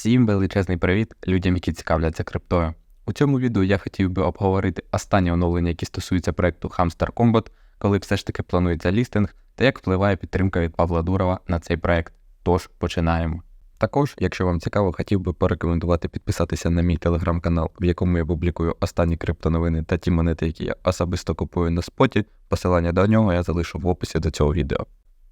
Всім величезний привіт людям, які цікавляться криптою. У цьому відео я хотів би обговорити останні оновлення, які стосуються проекту Hamster Combat, коли все ж таки планується лістинг, та як впливає підтримка від Павла Дурова на цей проект. Тож починаємо. Також, якщо вам цікаво, хотів би порекомендувати підписатися на мій телеграм-канал, в якому я публікую останні криптоновини та ті монети, які я особисто купую на споті. Посилання до нього я залишу в описі до цього відео.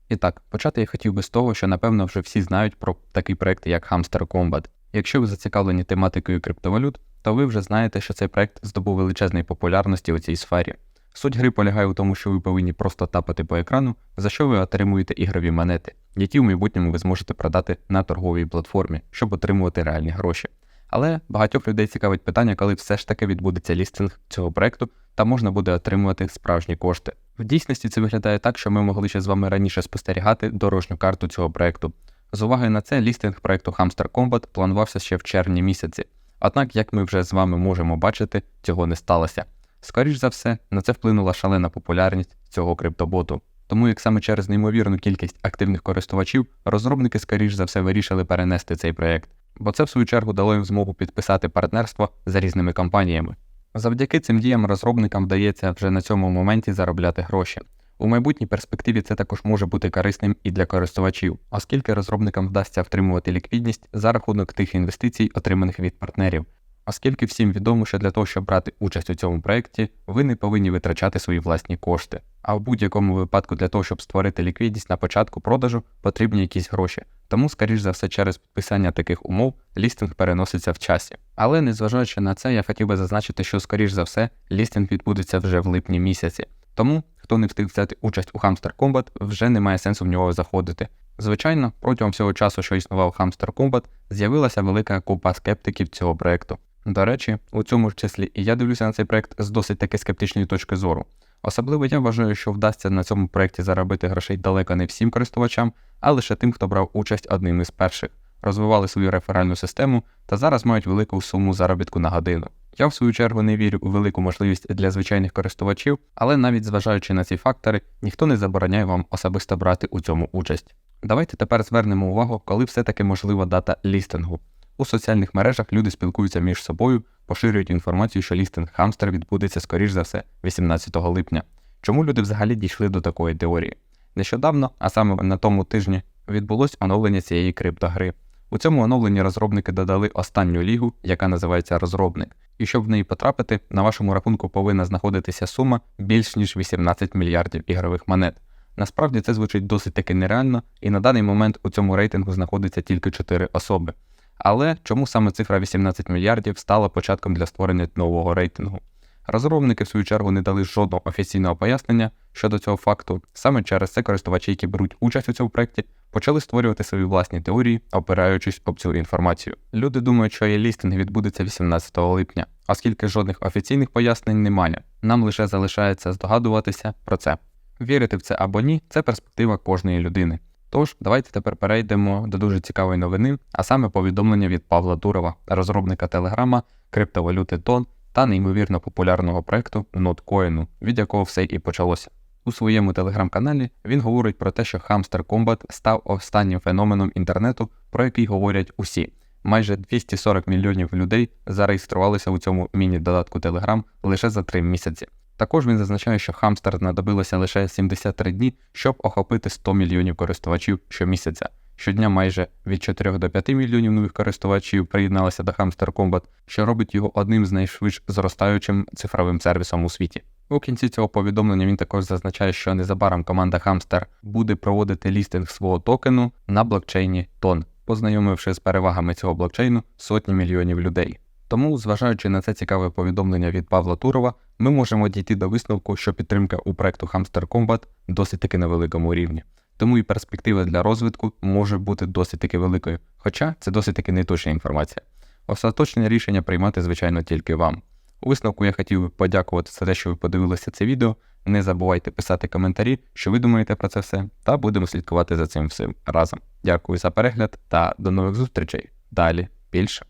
І так, почати я хотів би з того, що напевно вже всі знають про такий проект, як Hamster Combat. Якщо ви зацікавлені тематикою криптовалют, то ви вже знаєте, що цей проект здобув величезної популярності у цій сфері. Суть гри полягає у тому, що ви повинні просто тапати по екрану, за що ви отримуєте ігрові монети, які в майбутньому ви зможете продати на торговій платформі, щоб отримувати реальні гроші. Але багатьох людей цікавить питання, коли все ж таки відбудеться лістинг цього проекту та можна буде отримувати справжні кошти. В дійсності це виглядає так, що ми могли ще з вами раніше спостерігати дорожню карту цього проекту. З увагою на це, лістинг проекту Hamster Combat планувався ще в червні місяці. Однак, як ми вже з вами можемо бачити, цього не сталося. Скоріш за все, на це вплинула шалена популярність цього криптоботу. Тому як саме через неймовірну кількість активних користувачів, розробники скоріш за все вирішили перенести цей проект, бо це в свою чергу дало їм змогу підписати партнерство за різними компаніями. Завдяки цим діям розробникам вдається вже на цьому моменті заробляти гроші. У майбутній перспективі це також може бути корисним і для користувачів, оскільки розробникам вдасться втримувати ліквідність за рахунок тих інвестицій, отриманих від партнерів. Оскільки всім відомо, що для того, щоб брати участь у цьому проєкті, ви не повинні витрачати свої власні кошти. А в будь-якому випадку для того, щоб створити ліквідність на початку продажу, потрібні якісь гроші. Тому, скоріш за все, через підписання таких умов лістинг переноситься в часі. Але незважаючи на це, я хотів би зазначити, що скоріш за все лістинг відбудеться вже в липні місяці. Тому, хто не встиг взяти участь у Hamster Combat, вже не має сенсу в нього заходити. Звичайно, протягом всього часу, що існував Hamster Combat, з'явилася велика купа скептиків цього проекту. До речі, у цьому ж числі і я дивлюся на цей проект з досить таки скептичної точки зору. Особливо я вважаю, що вдасться на цьому проєкті заробити грошей далеко не всім користувачам, а лише тим, хто брав участь одним із перших, розвивали свою реферальну систему та зараз мають велику суму заробітку на годину. Я в свою чергу не вірю у велику можливість для звичайних користувачів, але навіть зважаючи на ці фактори, ніхто не забороняє вам особисто брати у цьому участь. Давайте тепер звернемо увагу, коли все-таки можлива дата лістингу. У соціальних мережах люди спілкуються між собою, поширюють інформацію, що лістинг хамстер відбудеться скоріш за все 18 липня. Чому люди взагалі дійшли до такої теорії? Нещодавно, а саме на тому тижні, відбулось оновлення цієї криптогри. У цьому оновленні розробники додали останню лігу, яка називається розробник, і щоб в неї потрапити, на вашому рахунку повинна знаходитися сума більш ніж 18 мільярдів ігрових монет. Насправді це звучить досить таки нереально, і на даний момент у цьому рейтингу знаходиться тільки 4 особи. Але чому саме цифра 18 мільярдів стала початком для створення нового рейтингу? Розробники, в свою чергу, не дали жодного офіційного пояснення щодо цього факту. Саме через це користувачі, які беруть участь у цьому проєкті, почали створювати свої власні теорії, опираючись об цю інформацію. Люди думають, що є лістинг відбудеться 18 липня, оскільки жодних офіційних пояснень немає. Нам лише залишається здогадуватися про це. Вірити в це або ні, це перспектива кожної людини. Тож, давайте тепер перейдемо до дуже цікавої новини, а саме повідомлення від Павла Дурова, розробника телеграма, криптовалюти Тон та неймовірно популярного проекту NotCoin, від якого все і почалося. У своєму телеграм-каналі він говорить про те, що Hamster Combat став останнім феноменом інтернету, про який говорять усі. Майже 240 мільйонів людей зареєструвалися у цьому міні-додатку Telegram лише за три місяці. Також він зазначає, що Хамстер знадобилося лише 73 дні, щоб охопити 100 мільйонів користувачів щомісяця. Щодня майже від 4 до 5 мільйонів нових користувачів приєдналися до Hamster Combat, що робить його одним з найшвидш зростаючим цифровим сервісом у світі. У кінці цього повідомлення він також зазначає, що незабаром команда Hamster буде проводити лістинг свого токену на блокчейні Тон, познайомивши з перевагами цього блокчейну сотні мільйонів людей. Тому, зважаючи на це цікаве повідомлення від Павла Турова, ми можемо дійти до висновку, що підтримка у проекту Hamster Combat досить таки на великому рівні. Тому і перспектива для розвитку може бути досить таки великою, хоча це досить таки неточна інформація. Остаточне рішення приймати, звичайно, тільки вам. У висновку я хотів би подякувати за те, що ви подивилися це відео. Не забувайте писати коментарі, що ви думаєте про це все, та будемо слідкувати за цим всім разом. Дякую за перегляд та до нових зустрічей. Далі більше.